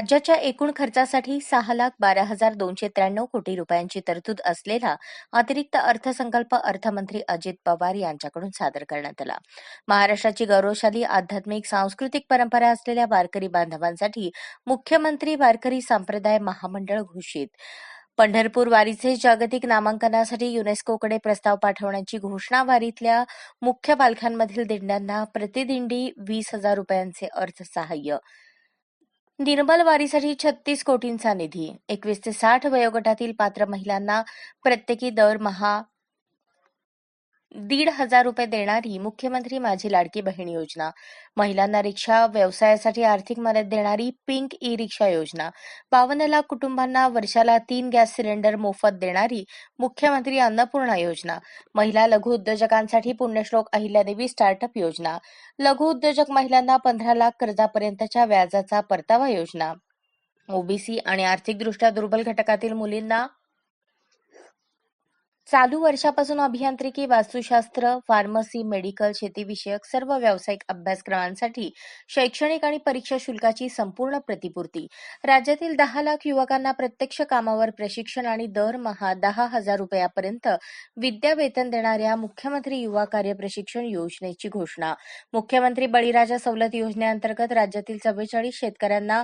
राज्याच्या एकूण खर्चासाठी सहा लाख बारा हजार दोनशे त्र्याण्णव कोटी रुपयांची तरतूद असलेला अतिरिक्त अर्थसंकल्प अर्थमंत्री अजित पवार यांच्याकडून सादर करण्यात आला. महाराष्ट्राची गौरवशाली आध्यात्मिक सांस्कृतिक परंपरा असलेल्या वारकरी बांधवांसाठी मुख्यमंत्री वारकरी संप्रदाय महामंडळ घोषित. पंढरपूर वारीचे जागतिक नामांकनासाठी युनेस्कोकडे प्रस्ताव पाठवण्याची घोषणा वारीतल्या मुख्य पालख्यांमधील दिंड्यांना प्रतिदिंडी वीस हजार रुपयांचे अर्थसहाय्य निर्मल वारीसाठी छत्तीस कोटींचा निधी. एकवीस ते साठ वयोगटातील पात्र महिलांना प्रत्येकी दरमहा दीड हजार रुपये देणारी मुख्यमंत्री माझी लाडकी बहीण योजना महिलांना रिक्षा व्यवसायासाठी आर्थिक मदत देणारी पिंक ई रिक्षा योजना बावन्न लाख कुटुंबांना वर्षाला तीन गॅस सिलेंडर मोफत देणारी मुख्यमंत्री अन्नपूर्णा योजना महिला लघु उद्योजकांसाठी पुण्यश्लोक अहिल्यादेवी स्टार्टअप योजना लघु उद्योजक महिलांना पंधरा लाख कर्जापर्यंतच्या व्याजाचा परतावा योजना. ओबीसी आणि आर्थिकदृष्ट्या दुर्बल घटकातील मुलींना चालू वर्षापासून अभियांत्रिकी वास्तुशास्त्र फार्मसी मेडिकल शेतीविषयक सर्व व्यावसायिक अभ्यासक्रमांसाठी शैक्षणिक आणि परीक्षा शुल्काची संपूर्ण प्रतिपूर्ती. राज्यातील दहा लाख युवकांना प्रत्यक्ष कामावर प्रशिक्षण आणि दरमहा दहा हजार रुपयापर्यंत विद्या वेतन देणाऱ्या मुख्यमंत्री युवा कार्य प्रशिक्षण योजनेची घोषणा. मुख्यमंत्री बळीराजा सवलत योजनेअंतर्गत राज्यातील चव्वेचाळीस शेतकऱ्यांना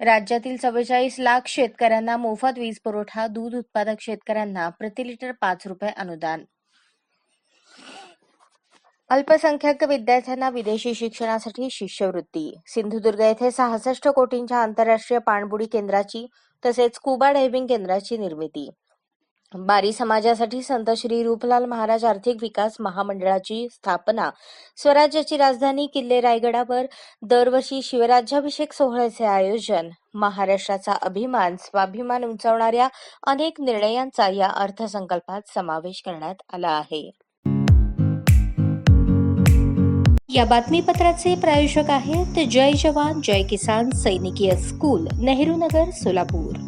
राज्यातील चव्वेचाळीस लाख शेतकऱ्यांना मोफत वीज पुरवठा दूध उत्पादक शेतकऱ्यांना प्रति लिटर पाच रुपये अनुदान. अल्पसंख्याक विद्यार्थ्यांना विदेशी शिक्षणासाठी शिष्यवृत्ती. सिंधुदुर्ग येथे सहासष्ट कोटींच्या आंतरराष्ट्रीय पाणबुडी केंद्राची तसेच स्कुबा डायव्हिंग केंद्राची निर्मिती. बारी समाजासाठी संत श्री रूपलाल महाराज आर्थिक विकास महामंडळाची स्थापना. स्वराज्याची राजधानी किल्ले रायगडावर दरवर्षी शिवराज्याभिषेक सोहळ्याचे आयोजन. महाराष्ट्राचा अभिमान स्वाभिमान उंचावणाऱ्या अनेक निर्णयांचा या अर्थसंकल्पात समावेश करण्यात आला आहे. या बातमीपत्राचे प्रायोजक आहेत जय जवान जय किसान सैनिकीय स्कूल नेहरू नगर सोलापूर.